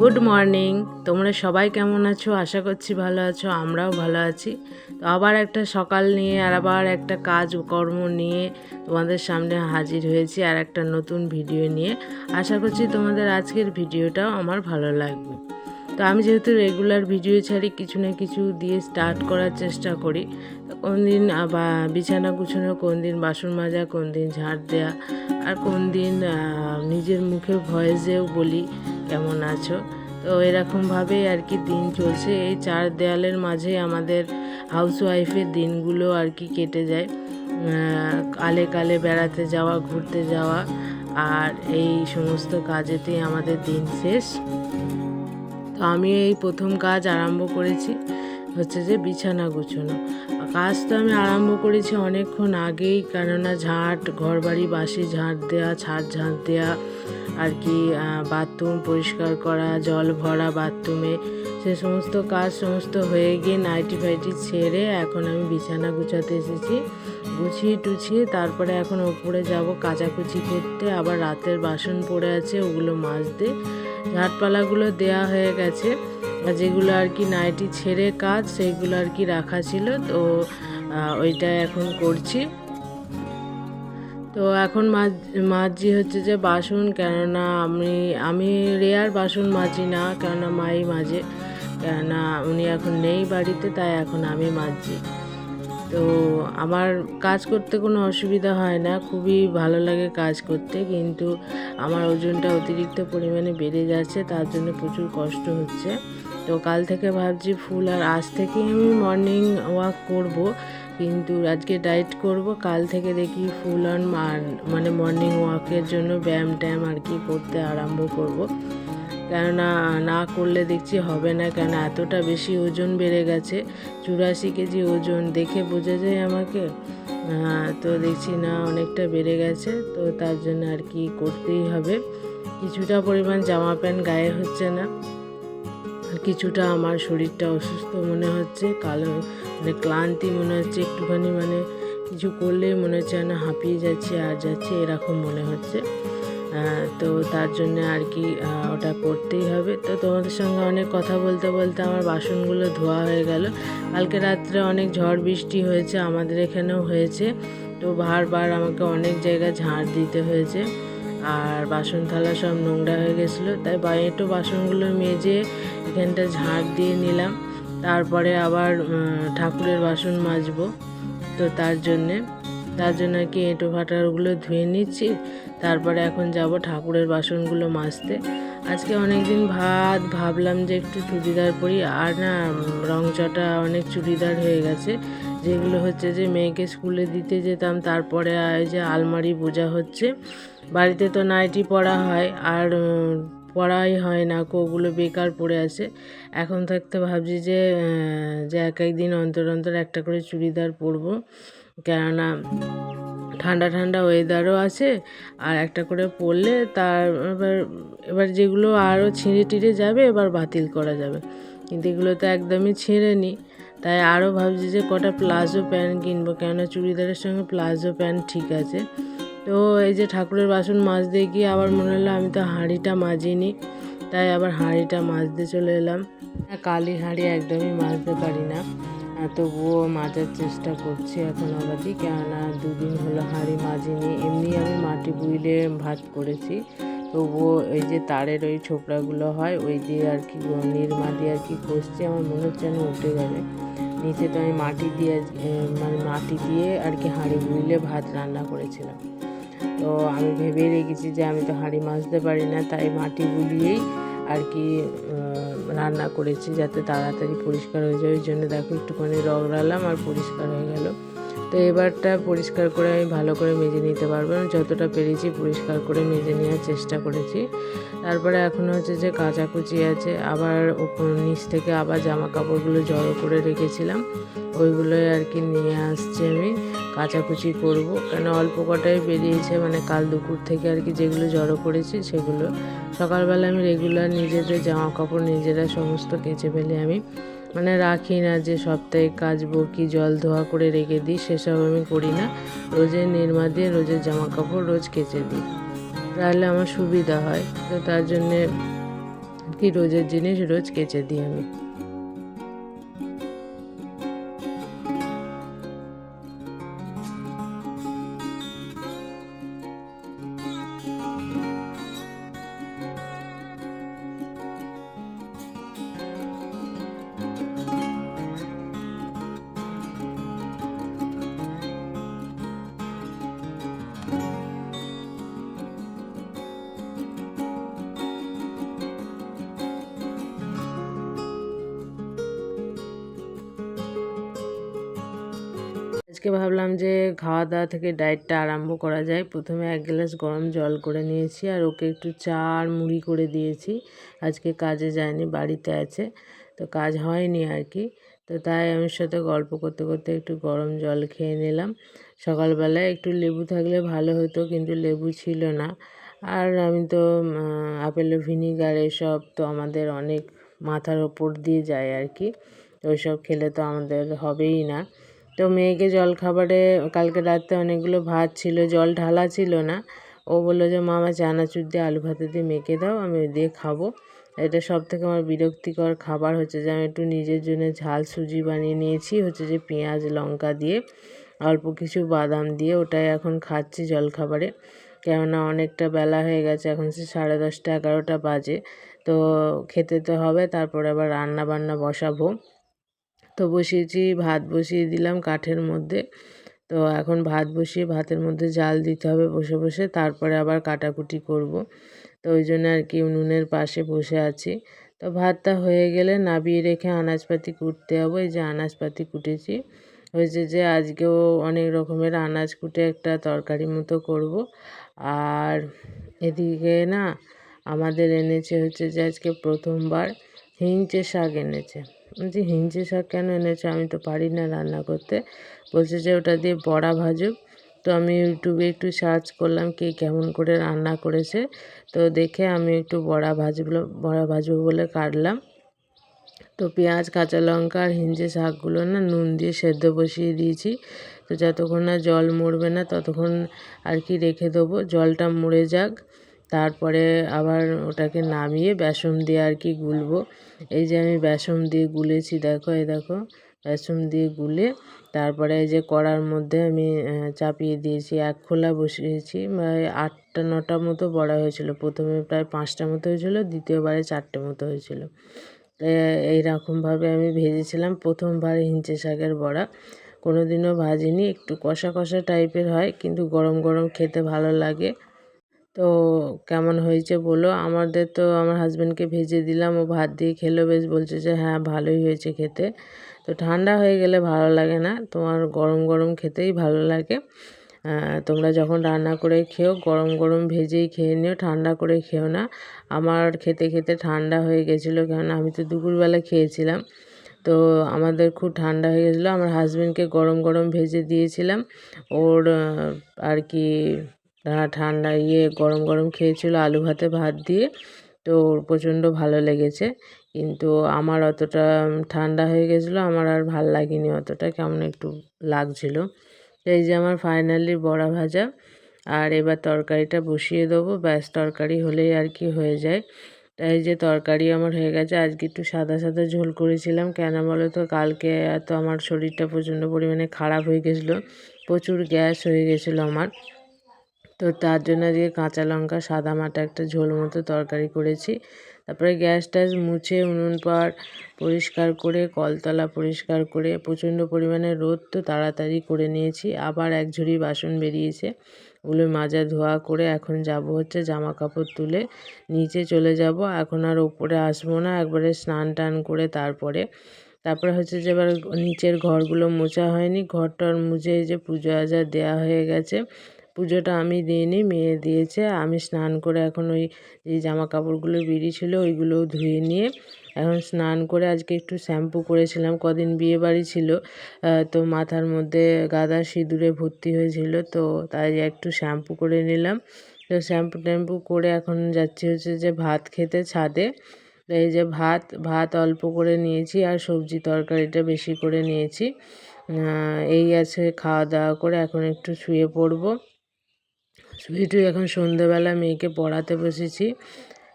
Good morning তোমরা সবাই কেমন আছো? আশা করছি ভালো আছো, আমরাও ভালো আছি। তো আবার একটা সকাল নিয়ে আর আবার একটা কাজ কর্ম নিয়ে তোমাদের সামনে হাজির হয়েছি আর একটা নতুন ভিডিও নিয়ে। আশা করছি তোমাদের আজকের ভিডিওটাও আমার ভালো লাগবে। তো আমি যেহেতু রেগুলার ভিডিও ছাড়ি, কিছু না কিছু দিয়ে স্টার্ট করার চেষ্টা করি। কোন দিন আবার বিছানা গুছানো, কোন দিন বাসন মাজা, কোন দিন ঝাড় দেওয়া আর কোন দিন নিজের মুখে ভয়েসেও বলি। কেমন আছো? তো এরকমভাবেই আর কি দিন চলছে। এই চার দেয়ালের মাঝে আমাদের হাউসওয়াইফের দিনগুলো আর কি কেটে যায়। কালে কালে বেড়াতে যাওয়া, ঘুরতে যাওয়া আর এই সমস্ত কাজেতেই আমাদের দিন শেষ। তো আমি এই প্রথম কাজ আরম্ভ করেছি হচ্ছে যে বিছানা গুছানো। কাজ তো আমি আরম্ভ করেছি অনেকক্ষণ আগেই কেননা ঝাঁট, ঘরবাড়ি, বাসি ঝাঁট দেওয়া ছাদ ঝাঁট দেওয়া আর কি বাথরুম পরিষ্কার করা, জল ভরা বাথরুমে সে সমস্ত কাজ সমস্ত হয়ে গিয়ে নাইটি ফাইটি ছেড়ে এখন আমি বিছানা গুছাতে এসেছি। গুছিয়ে টুছিয়ে তারপরে এখন ওপরে যাব কাচাকুচি করতে। আবার রাতের বাসন পড়ে আছে, ওগুলো মাজতে। ঝাটপালাগুলো দেয়া হয়ে গেছে। যেগুলো আর কি নাইটি ছেড়ে কাজ, সেইগুলো আর কি রাখা ছিল। তো ওইটা এখন করছি। তো এখন মাজ মাজছি হচ্ছে যে বাসন, কেননা আমি আমি রেয়ার বাসন মাজি না, কেননা মাই মাজে কেননা উনি এখন নেই বাড়িতে, তাই এখন আমি মাজছি তো আমার কাজ করতে কোনো অসুবিধা হয় না, খুবই ভালো লাগে কাজ করতে, কিন্তু আমার ওজনটা অতিরিক্ত পরিমাণে বেড়ে যাচ্ছে, তার জন্য প্রচুর কষ্ট হচ্ছে। তো কাল থেকে ভাবছি ফুল আর আজ থেকেই আমি মর্নিং ওয়াক করব। কিন্তু আজকে ডায়েট করব, কাল থেকে দেখি ফুল অন মানে মর্নিং ওয়াকের জন্য ব্যায়াম ট্যায়াম আর কি করতে আরম্ভ করব। কেননা না করলে দেখছি হবে না, কেন এতটা বেশি ওজন বেড়ে গেছে, চুরাশি কেজি ওজন, দেখে বোঝা যায় আমাকে। তো দেখছি না অনেকটা বেড়ে গেছে, তো তার জন্য আর কি করতেই হবে। কিছুটা পরিমাণ জামা প্যান্ট গায়ে হচ্ছে না। কিছুটা আমার শরীরটা অসুস্থ মনে হচ্ছে, কালো মানে ক্লান্তি মনে হচ্ছে, একটুখানি মানে কিছু করলেই মনে হচ্ছে না হাঁপিয়ে যাচ্ছে, আর যাচ্ছে এরকম মনে হচ্ছে। তো তার জন্য আর কি ওটা করতেই হবে। তো তোমাদের সঙ্গে অনেক কথা বলতে বলতে আমার বাসনগুলো ধোয়া হয়ে গেল। কালকে রাত্রে অনেক ঝড় বৃষ্টি হয়েছে, আমাদের এখানেও হয়েছে। তো বারবার আমাকে অনেক জায়গায় ঝাড় দিতে হয়েছে, আর বাসন থালা সব নোংরা হয়ে গেছিল। তাই বাইরেটো বাসনগুলো মেজে এখানটা ঝাড় দিয়ে নিলাম। তারপরে আবার ঠাকুরের বাসন মাজবো। তো তার জন্যে, তার জন্য আর কি এঁটো ফাটারগুলো ধুয়ে নিচ্ছি। তারপরে এখন যাব ঠাকুরের বাসনগুলো মাজতে। আজকে অনেক দিন ভাত, ভাবলাম যে একটু চুড়িদার পরি। আর না রংচটা অনেক চুড়িদার হয়ে গেছে। যেগুলো হচ্ছে যে মেয়েকে স্কুলে দিতে যেতাম, তারপরে যে আলমারি বোঝা হচ্ছে। বাড়িতে তো নাইটি পরা হয়। আর পড়াই হয় না ওগুলো বেকার পড়ে আছে। এখন থাকতে ভাবছি যে যে এক এক দিন অন্তর অন্তর একটা করে চুড়িদার পরবো। কেননা ঠান্ডা ঠান্ডা ওয়েদারও আছে, আর একটা করে পরলে তার এবার এবার যেগুলো আরও ছিঁড়ে টিড়ে যাবে, এবার বাতিল করা যাবে। কিন্তু এগুলো তো একদমই ছিঁড়ে নি তাই আরও ভাবছি যে কটা প্লাজো প্যান্ট কিনবো, কেননা চুড়িদারের সঙ্গে প্লাজো প্যান্ট ঠিক আছে। তো এই যে ঠাকুরের বাসন মাজতে গিয়ে আবার মনে হলো আমি তো হাঁড়িটা মাজিনি, তাই আবার হাঁড়িটা মাজতে চলে এলাম। কালি হাঁড়ি একদমই মাজতে পারি না তবুও মাজার চেষ্টা করছি এখন অবধি, কেননা দুদিন হলো হাঁড়ি মাজিনি, এমনি আমি মাটি বুইলে ভাত করেছি। তবুও এই যে তারের ওই ছোকরাগুলো হয়, ওই দিয়ে আর কি নির্মা দিয়ে আর কি কষছি, আমার মনে হচ্ছে যেন উঠে যাবে নিচে তো আমি মাটি দিয়ে মানে মাটি দিয়ে আর কি হাঁড়ি বুইলে ভাত রান্না করেছিলাম। তো আমি ভেবে রেখেছি যে আমি তো হাঁড়ি মাজতে পারি না, তাই মাটি বুলিয়েই আর কি রান্না করেছি যাতে তাড়াতাড়ি পরিষ্কার হয়ে যায়। ওই জন্য দেখো একটুখানি রগড়ালাম আর পরিষ্কার হয়ে গেল। তো এবারটা পরিষ্কার করে আমি ভালো করে মেজে নিতে পারব। যতটা পেরেছি পরিষ্কার করে মেজে নেওয়ার চেষ্টা করেছি। তারপরে এখন হচ্ছে যে কাচাকুচি আছে, আবার নিচ থেকে আবার জামা কাপড়গুলো জড়ো করে রেখেছিলাম। ওইগুলোই আর কি নিয়ে আসছি আমি, কাচাকুচি করব। কেন অল্প কটাই বেরিয়েছে মানে কাল দুপুর থেকে আর কি যেগুলো জড়ো করেছি সেগুলো। সকালবেলা আমি রেগুলার নিজেদের জামা কাপড় নিজেরা সমস্ত কেচে ফেলি আমি। মানে রাখি না যে সপ্তাহে কাচবো কি জল ধোয়া করে রেখে দিই, সেসব আমি করি না। রোজের নির্মা দিয়ে রোজের জামা কাপড় রোজ কেচে দিই। তাহলে আমার সুবিধা হয়। তো তার জন্যে কি রোজের জিনিস রোজ কেচে দিই আমি। আজকে ভাবলাম যে খাওয়া দাওয়া থেকে ডায়েটটা আরম্ভ করা যায়। প্রথমে এক গ্লাস গরম জল করে নিয়েছি আর ওকে একটু চা আর মুড়ি করে দিয়েছি। আজকে কাজে যায়নি, বাড়িতে আছে। তো কাজ হয়নি আর কি। তো তাই আমার সাথে গল্প করতে করতে একটু গরম জল খেয়ে নিলাম। সকালবেলায় একটু লেবু থাকলে ভালো হতো, কিন্তু লেবু ছিল না। আর আমি তো আপেল, ভিনিগার এসব তো আমাদের অনেক মাথার ওপর দিয়ে যায় আর কি। ওইসব খেলে তো আমাদের হবেই না। তো মেয়েকে জল খাবারে কালকে রাতে অনেকগুলো ভাত ছিল, জল ঢালা ছিল না। ও বলল যে মামা চানাচুর দিয়ে আলু ভাতে দিয়ে মেখে দাও, আমি দিয়ে খাব। এটা সব থেকে আমার বিরক্তিকর খাবার হচ্ছে যে, আমি একটু নিজের জন্য ঝাল সুজি বানিয়ে নিয়েছি, হচ্ছে যে পেঁয়াজ, লঙ্কা দিয়ে, অল্প কিছু বাদাম দিয়ে ওটাই এখন খাচ্ছি জলখাবারে। কেননা অনেকটা বেলা হয়ে গেছে, এখন সে সাড়ে দশটা এগারোটা বাজে, তো খেতে তো হবে, তারপরে আবার রান্না বান্না বসাবো। তো বসিয়েছি, ভাত বসিয়ে দিলাম কাঠের মধ্যে। তো এখন ভাত বসিয়ে ভাতের মধ্যে জাল দিতে হবে বসে বসে, তারপরে আবার কাটাকুটি করব। তো ওই জন্য আর কি উনুনের পাশে বসে আছি। তো ভাতটা হয়ে গেলে নাবিয়ে রেখে আনাজপাতি কুটতে হবে। এই যে আনাজপাতি কুটেছি। হয়েছে যে আজকেও অনেক রকমের আনাজ কুটে একটা তরকারি মতো করব। আর এদিকে না আমাদের এনেছে হচ্ছে যে আজকে প্রথমবার হিংচে শাক এনেছে। বলছি হিঞ্চে শাক কেন এনেছো? আমি তো পারি না রান্না করতে। বলছে যে ওটা দিয়ে বড়া ভাজুক। তো আমি ইউটিউবে একটু সার্চ করলাম কে কেমন করে রান্না করেছে। তো দেখে আমি একটু বড়া ভাজগুলো, বড়া ভাজবো বলে কাটলাম। তো পেঁয়াজ, কাঁচা লঙ্কা আর হিঞ্চে শাকগুলো না নুন দিয়ে সেদ্ধ বসিয়ে দিয়েছি। তো যতক্ষণ না জল মরবে না ততক্ষণ আর কি রেখে দেবো। জলটা মরে যাক। তারপরে আবার ওটাকে নামিয়ে বেসন দিয়ে আর কি গুলবো। এই যে আমি বেসন দিয়ে গুলেছি, দেখো, এই দেখো, বেসন দিয়ে গুলে তারপরে এই যে কড়ার মধ্যে আমি চাপিয়ে দিয়েছি। এক খোলা বসিয়েছি আটটা, নটা মতো বড়া হয়েছিল। প্রথমে প্রায় পাঁচটা মতো হয়েছিল, দ্বিতীয়বারে চারটে মতো হয়েছিল। এইরকমভাবে আমি ভেজেছিলাম। প্রথমবার হিঞ্চে শাকের বড়া। কোনো দিনও ভাজিনি, একটু কষা কষা টাইপের হয়, কিন্তু গরম গরম খেতে ভালো লাগে। তো কেমন হয়েছে বলো? আমাদের তো আমার হাজব্যান্ডকে ভেজে দিলাম, ও ভাত দিয়ে খেলো, বেশ বলছে যে হ্যাঁ ভালোই হয়েছে খেতে। তো ঠান্ডা হয়ে গেলে ভালো লাগে না, তোমার গরম গরম খেতেই ভালো লাগে। তোমরা যখন রান্না করে খেও, গরম গরম ভেজেই খেয়ে নিও, ঠান্ডা করে খেও না। আমার খেতে খেতে ঠান্ডা হয়ে গেছিল, কেননা আমি তো দুপুরবেলা খেয়েছিলাম। তো আমাদের খুব ঠান্ডা হয়ে গেছিল, আমার হাজব্যান্ডকে গরম গরম ভেজে দিয়েছিলাম। ওর আর কি ঠান্ডা ইয়ে গরম গরম খেয়েছিল আলু ভাতে ভাত দিয়ে। তো প্রচণ্ড ভালো লেগেছে। কিন্তু আমার অতটা ঠান্ডা হয়ে গেছিল, আমার আর ভালো লাগেনি অতটা, কেমন একটু লাগছিল। এই যে আমার ফাইনালি বড়া ভাজা, আর এবার তরকারিটা বসিয়ে দেবো, ব্যাস তরকারি হলেই আর কি হয়ে যায়। তাই যে তরকারি আমার হয়ে গেছে, আজকে একটু সাদা সাদা ঝোল করেছিলাম, কেন বলো তো? কালকে এত আমার শরীরটা প্রচণ্ড পরিমাণে খারাপ হয়ে গেছিল, প্রচুর গ্যাস হয়ে গেছিল আমার। তো তার জন্য আজকে কাঁচা লঙ্কা, সাদা মাটা, একটা ঝোল মতো তরকারি করেছি। তারপরে গ্যাস ট্যাস মুছে উনুন পাড় পরিষ্কার করে, কলতলা পরিষ্কার করে, প্রচণ্ড পরিমাণে রোদ তো তাড়াতাড়ি করে নিয়েছি। আবার এক ঝুড়ি বাসন বেরিয়েছে, ওগুলো মাজা ধোয়া করে এখন যাব হচ্ছে জামা কাপড় তুলে নিচে চলে যাব। এখন আর ওপরে আসব না, একবারে স্নান টান করে তারপরে। তারপরে হচ্ছে যে এবার নিচের ঘরগুলো মোছা হয়নি, ঘরটার মুছে যে পুজো আজা দেওয়া হয়ে গেছে। পুজোটা আমি দিইনি, মেয়ে দিয়েছে। আমি স্নান করে এখন ওই যে জামা কাপড়গুলো বেরিয়েছিলো ওইগুলোও ধুয়ে নিয়ে এখন স্নান করে আজকে একটু শ্যাম্পু করেছিলাম, কদিন বিয়ে বাড়ি ছিল তো মাথার মধ্যে গাদা সিঁদুরে ভর্তি হয়েছিল, তো তাই একটু শ্যাম্পু করে নিলাম। তো শ্যাম্পু ট্যাম্পু করে এখন যাচ্ছি হচ্ছে যে ভাত খেতে ছাদে। এই যে ভাত ভাত অল্প করে নিয়েছি আর সবজি তরকারিটা বেশি করে নিয়েছি। এই আছে খাওয়া দাওয়া করে এখন একটু শুয়ে পড়ব। শুয়ে এখন সন্ধেবেলা মেয়েকে পড়াতে বসেছি।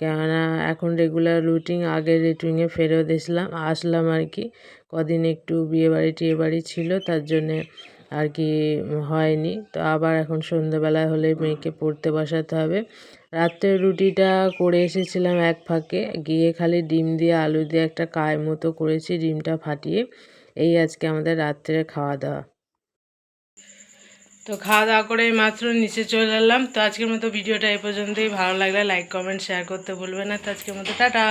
কেননা এখন রেগুলার রুটিন আগের রুটিনে ফেরত এসলাম, আসলাম আর কি। কদিন একটু বিয়েবাড়ি, টিয়েবাড়ি ছিল, তার জন্যে আর কি হয়নি। তো আবার এখন সন্ধ্যেবেলা হলে মেয়েকে পড়তে বসাতে হবে। রাত্রে রুটিটা করে এসেছিলাম এক ফাঁকে। গিয়ে খালি ডিম দিয়ে আলু দিয়ে একটা কায় মতো করেছি, ডিমটা ফাটিয়ে। এই আজকে আমাদের রাত্রে খাওয়া দাওয়া। তো খাওয়া দাওয়া করে মাত্র নিচে চলে এলাম। তো আজকের মতো ভিডিওটা এই পর্যন্তই। ভালো লাগলে লাইক কমেন্ট শেয়ার করতে ভুলবে না। তো আজকের মতো টাটা।